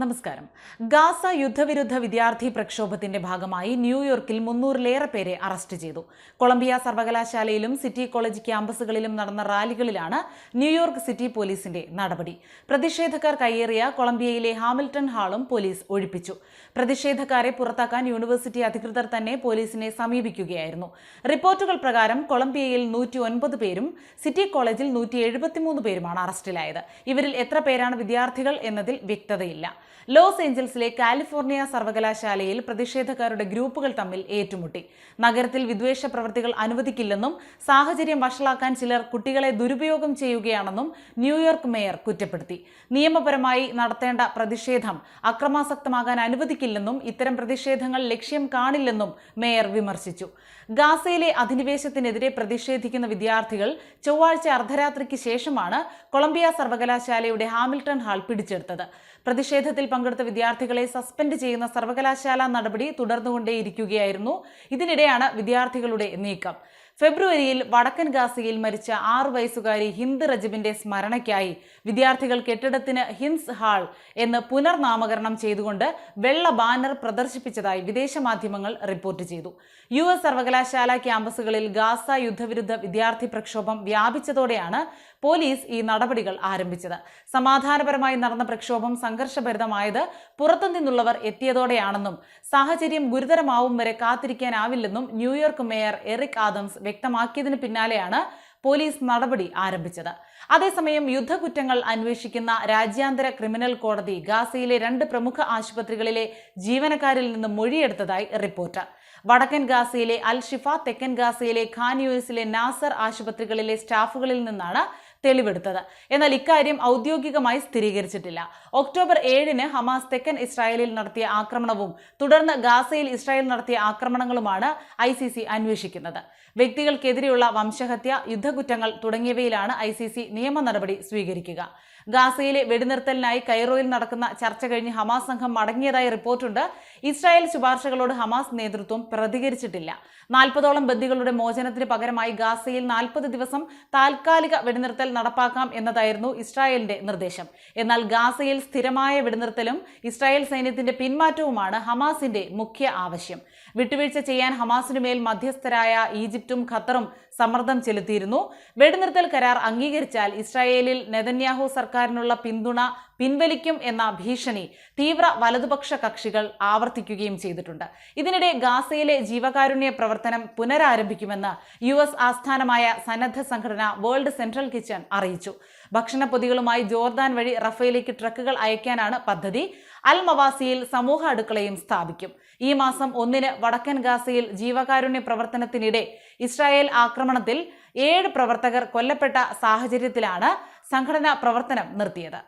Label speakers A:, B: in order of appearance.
A: നമസ്കാരം. ഗാസ യുദ്ധവിരുദ്ധ വിദ്യാർത്ഥി പ്രക്ഷോഭത്തിന്റെ ഭാഗമായി ന്യൂയോർക്കിൽ മുന്നൂറിലേറെ പേരെ അറസ്റ്റ് ചെയ്തു. കൊളംബിയ സർവകലാശാലയിലും സിറ്റി കോളേജ് ക്യാമ്പസുകളിലും നടന്ന റാലികളിലാണ് ന്യൂയോർക്ക് സിറ്റി പോലീസിന്റെ നടപടി. പ്രതിഷേധക്കാർ കയ്യേറിയ കൊളംബിയയിലെ ഹാമിൽട്ടൺ ഹാളും പോലീസ് ഒഴിപ്പിച്ചു. പ്രതിഷേധക്കാരെ പുറത്താക്കാൻ യൂണിവേഴ്സിറ്റി അധികൃതർ തന്നെ പോലീസിനെ സമീപിക്കുകയായിരുന്നു. റിപ്പോർട്ടുകൾ പ്രകാരം കൊളംബിയയിൽ നൂറ്റി ഒൻപത് പേരും സിറ്റി കോളേജിൽ നൂറ്റി എഴുപത്തിമൂന്ന് പേരുമാണ് അറസ്റ്റിലായത്. ഇവരിൽ എത്ര പേരാണ് വിദ്യാർത്ഥികൾ എന്നതിൽ വ്യക്തതയില്ല. ലോസ് ഏഞ്ചൽസിലെ കാലിഫോർണിയ സർവകലാശാലയിൽ പ്രതിഷേധക്കാരുടെ ഗ്രൂപ്പുകൾ തമ്മിൽ ഏറ്റുമുട്ടി. നഗരത്തിൽ വിദ്വേഷ പ്രവൃത്തികൾ അനുവദിക്കില്ലെന്നും സാഹചര്യം വഷളാക്കാൻ ചിലർ കുട്ടികളെ ദുരുപയോഗം ചെയ്യുകയാണെന്നും ന്യൂയോർക്ക് മേയർ കുറ്റപ്പെടുത്തി. നിയമപരമായി നടത്തേണ്ട പ്രതിഷേധം അക്രമാസക്തമാകാൻ അനുവദിക്കില്ലെന്നും ഇത്തരം പ്രതിഷേധങ്ങൾ ലക്ഷ്യം കാണില്ലെന്നും മേയർ വിമർശിച്ചു. ഗാസയിലെ അധിനിവേശത്തിനെതിരെ പ്രതിഷേധിക്കുന്ന വിദ്യാർത്ഥികൾ ചൊവ്വാഴ്ച അർദ്ധരാത്രിക്ക് ശേഷമാണ് കൊളംബിയ സർവകലാശാലയുടെ ഹാമിൽട്ടൺ ഹാൾ പിടിച്ചെടുത്തത്. പ്രതിഷേധത്തിൽ പങ്കെടുത്ത വിദ്യാർത്ഥികളെ സസ്പെൻഡ് ചെയ്യുന്ന സർവകലാശാല നടപടി തുടർന്നുകൊണ്ടേയിരിക്കുകയായിരുന്നു. ഇതിനിടെയാണ് വിദ്യാർത്ഥികളുടെ നീക്കം. ഫെബ്രുവരിയിൽ വടക്കൻ ഗാസയിൽ മരിച്ച ആറു വയസ്സുകാരി ഹിന്ദ് റജിബിന്റെ സ്മരണയ്ക്കായി വിദ്യാർത്ഥികൾ കെട്ടിടത്തിന് ഹിൻസ് ഹാൾ എന്ന് പുനർനാമകരണം ചെയ്തുകൊണ്ട് വെള്ള ബാനർ പ്രദർശിപ്പിച്ചതായി വിദേശ മാധ്യമങ്ങൾ റിപ്പോർട്ട് ചെയ്തു. യു സർവകലാശാല ക്യാമ്പസുകളിൽ ഗാസ യുദ്ധവിരുദ്ധ വിദ്യാർത്ഥി പ്രക്ഷോഭം വ്യാപിച്ചതോടെയാണ് പോലീസ് ഈ നടപടികൾ ആരംഭിച്ചത്. സമാധാനപരമായി നടന്ന പ്രക്ഷോഭം സംഘർഷഭരിതമായത് പുറത്തുനിന്നുള്ളവർ എത്തിയതോടെയാണെന്നും സാഹചര്യം ഗുരുതരമാവും വരെ കാത്തിരിക്കാനാവില്ലെന്നും New York mayor Eric Adams വ്യക്തമാക്കിയതിന് പിന്നാലെയാണ് പോലീസ് നടപടി ആരംഭിച്ചത്. അതേസമയം യുദ്ധകുറ്റങ്ങൾ അന്വേഷിക്കുന്ന രാജ്യാന്തര ക്രിമിനൽ കോടതി ഗാസയിലെ രണ്ട് പ്രമുഖ ആശുപത്രികളിലെ ജീവനക്കാരിൽ നിന്ന് മൊഴിയെടുത്തതായി റിപ്പോർട്ട്. വടക്കൻ ഗാസയിലെ അൽ ഷിഫ തെക്കൻ ഗാസയിലെ ഖാൻ യുഎസിലെ നാസർ ആശുപത്രികളിലെ സ്റ്റാഫുകളിൽ നിന്നാണ് തെളിവെടുത്തത്. എന്നാൽ ഇക്കാര്യം ഔദ്യോഗികമായി സ്ഥിരീകരിച്ചിട്ടില്ല. ഒക്ടോബർ ഏഴിന് ഹമാസ് തെക്കൻ ഇസ്രായേലിൽ നടത്തിയ ആക്രമണവും തുടർന്ന് ഗാസയിൽ ഇസ്രായേൽ നടത്തിയ ആക്രമണങ്ങളുമാണ് ഐ സി സി അന്വേഷിക്കുന്നത്. വ്യക്തികൾക്കെതിരെയുള്ള വംശഹത്യ യുദ്ധകുറ്റങ്ങൾ തുടങ്ങിയവയിലാണ് ഐ സി സി നിയമ നടപടി സ്വീകരിക്കുക. ഗാസയിലെ വെടിനിർത്തലിനായി കൈറോയിൽ നടക്കുന്ന ചർച്ച കഴിഞ്ഞ് ഹമാസ് സംഘം മടങ്ങിയതായി റിപ്പോർട്ടുണ്ട്. ഇസ്രായേൽ ശുപാർശകളോട് ഹമാസ് നേതൃത്വം പ്രതികരിച്ചിട്ടില്ല. നാൽപ്പതോളം ബന്ദികളുടെ മോചനത്തിന് പകരമായി ഗാസയിൽ നാൽപ്പത് ദിവസം താൽക്കാലിക വെടിനിർത്തൽ നടപ്പാക്കാം എന്നതായിരുന്നു ഇസ്രായേലിന്റെ നിർദ്ദേശം. എന്നാൽ ഗാസയിൽ സ്ഥിരമായ വെടിനിർത്തലും ഇസ്രായേൽ സൈന്യത്തിന്റെ പിന്മാറ്റവുമാണ് ഹമാസിന്റെ മുഖ്യ ആവശ്യം. വിട്ടുവീഴ്ച ചെയ്യാൻ ഹമാസിനുമേൽ മധ്യസ്ഥരായ ഈജിപ്തും ഖത്തറും സമ്മർദ്ദം ചെലുത്തിയിരുന്നു. വെടിനിർത്തൽ കരാർ അംഗീകരിച്ചാൽ ഇസ്രായേലിൽ നെതന്യാഹു സർക്കാരിനുള്ള പിന്തുണ പിൻവലിക്കും എന്ന ഭീഷണി തീവ്ര വലതുപക്ഷ കക്ഷികൾ ആവർത്തിക്കുകയും ചെയ്തിട്ടുണ്ട്. ഇതിനിടെ ഗാസയിലെ ജീവകാരുണ്യ പ്രവർത്തനം പുനരാരംഭിക്കുമെന്ന് യു എസ് ആസ്ഥാനമായ സന്നദ്ധ സംഘടന വേൾഡ് സെൻട്രൽ കിച്ചൺ അറിയിച്ചു. ഭക്ഷണപ്പൊതികളുമായി ജോർദാൻ വഴി റഫേലേക്ക് ട്രക്കുകൾ അയക്കാനാണ് പദ്ധതി. അൽ മവാസിയിൽ സമൂഹ അടുക്കളയും സ്ഥാപിക്കും. ഈ മാസം ഒന്നിന് വടക്കൻ ഗാസയിൽ ജീവകാരുണ്യ പ്രവർത്തനത്തിനിടെ ഇസ്രായേൽ ആക്രമണത്തിൽ ഏഴ് പ്രവർത്തകർ കൊല്ലപ്പെട്ട സാഹചര്യത്തിലാണ് സംഘടന പ്രവർത്തനം നിർത്തിയത്